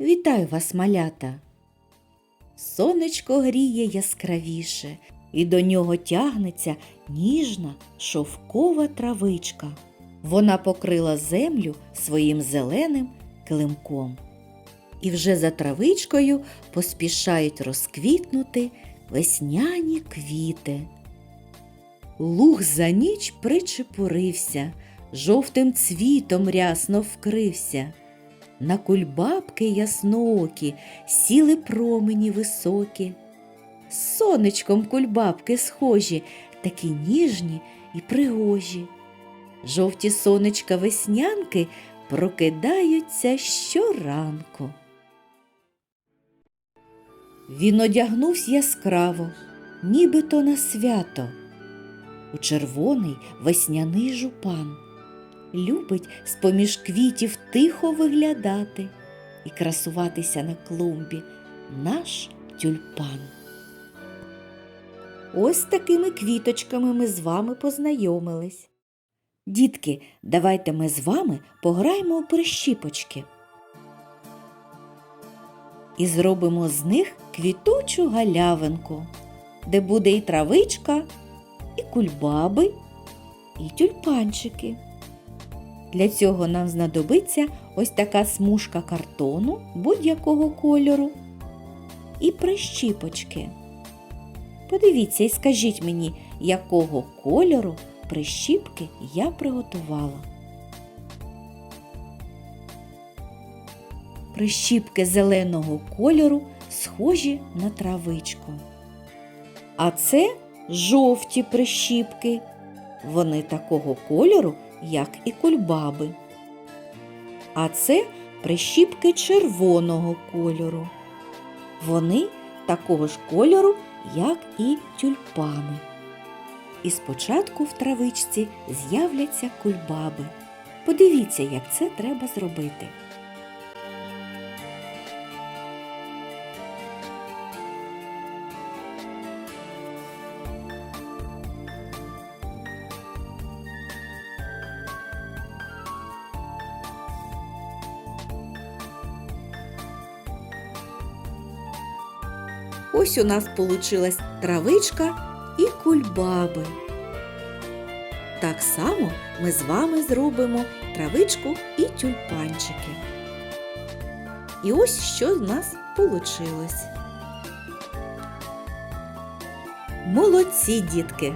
Вітаю вас, малята! Сонечко гріє яскравіше, і до нього тягнеться ніжна шовкова травичка. Вона покрила землю своїм зеленим килимком. І вже за травичкою поспішають розквітнути весняні квіти. Луг за ніч причепурився, жовтим цвітом рясно вкрився. На кульбабки ясноокі сіли промені високі. З сонечком кульбабки схожі, такі ніжні і пригожі. Жовті сонечка веснянки прокидаються щоранку. Він одягнувся яскраво, нібито на свято. У червоний весняний жупан любить з-поміж квітів тихо виглядати і красуватися на клумбі наш тюльпан. Ось такими квіточками ми з вами познайомились. Дітки, давайте ми з вами пограємо у прищіпочки. І зробимо з них квітучу галявинку, де буде і травичка, і кульбаби, і тюльпанчики. Для цього нам знадобиться ось така смужка картону будь-якого кольору і прищіпочки. Подивіться і скажіть мені, якого кольору прищіпки я приготувала. Прищіпки зеленого кольору схожі на травичку. А це жовті прищіпки. Вони такого кольору, як і кульбаби. А це прищіпки червоного кольору. Вони такого ж кольору, як і тюльпани. І спочатку в травичці з'являться кульбаби. Подивіться, як це треба зробити. Ось у нас получилась травичка і кульбаби. Так само ми з вами зробимо травичку і тюльпанчики. І ось що в нас получилось. Молодці, дітки!